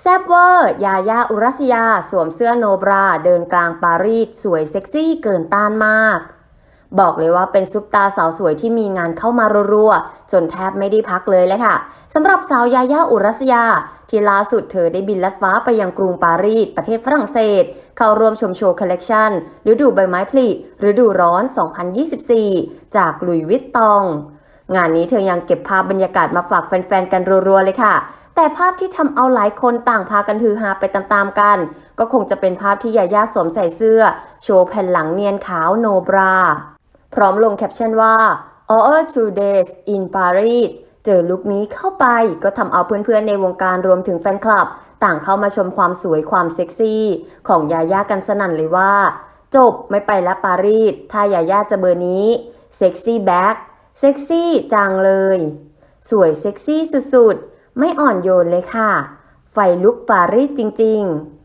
แซบเวอร์ ยายาอุรัสยา สวมเสื้อโนบรา เดินกลางปารีส สวยเซ็กซี่เกินต้านมาก บอกเลยว่าเป็นซุปตาสาวสวยที่มีงานเข้ามารัวๆ จนแทบไม่ได้พักเลยเลยค่ะสำหรับสาวยายาอุรัสยา ที่ล่าสุดเธอได้บินลัดฟ้าไปยังกรุงปารีส ประเทศฝรั่งเศส เข้าร่วมชมโชว์คอลเลกชันฤดูใบไม้ผลิฤดูร้อน 2024 จากลุยวิตตอง งานนี้เธอยังเก็บภาพบรรยากาศมาฝากแฟนๆ กันรัวๆ เลยค่ะ แต่ภาพที่ทำเอาหลายคนต่างพากันฮือฮาไปตามๆกัน ก็คงจะเป็นภาพที่ยาย่าสวมใส่เสื้อ โชว์แผ่นหลังเนียนขาวโนบรา พร้อมลงแคปชั่นว่า all two days in Paris เจอลุคนี้เข้าไปก็ทำเอาเพื่อนๆ ในวงการรวมถึงแฟนคลับ ต่างเข้ามาชมความสวยความเซ็กซี่ ของยาย่ากันสนั่นเลยว่า จบไม่ไปละปารีสถ้ายาย่าจะเบอร์นี้เซ็กซี่แบ็ค เซ็กซี่จังเลย สวยเซ็กซี่สุดๆ ไม่อ่อนโยนเลยค่ะ ไฟลุกปารีสจริงๆ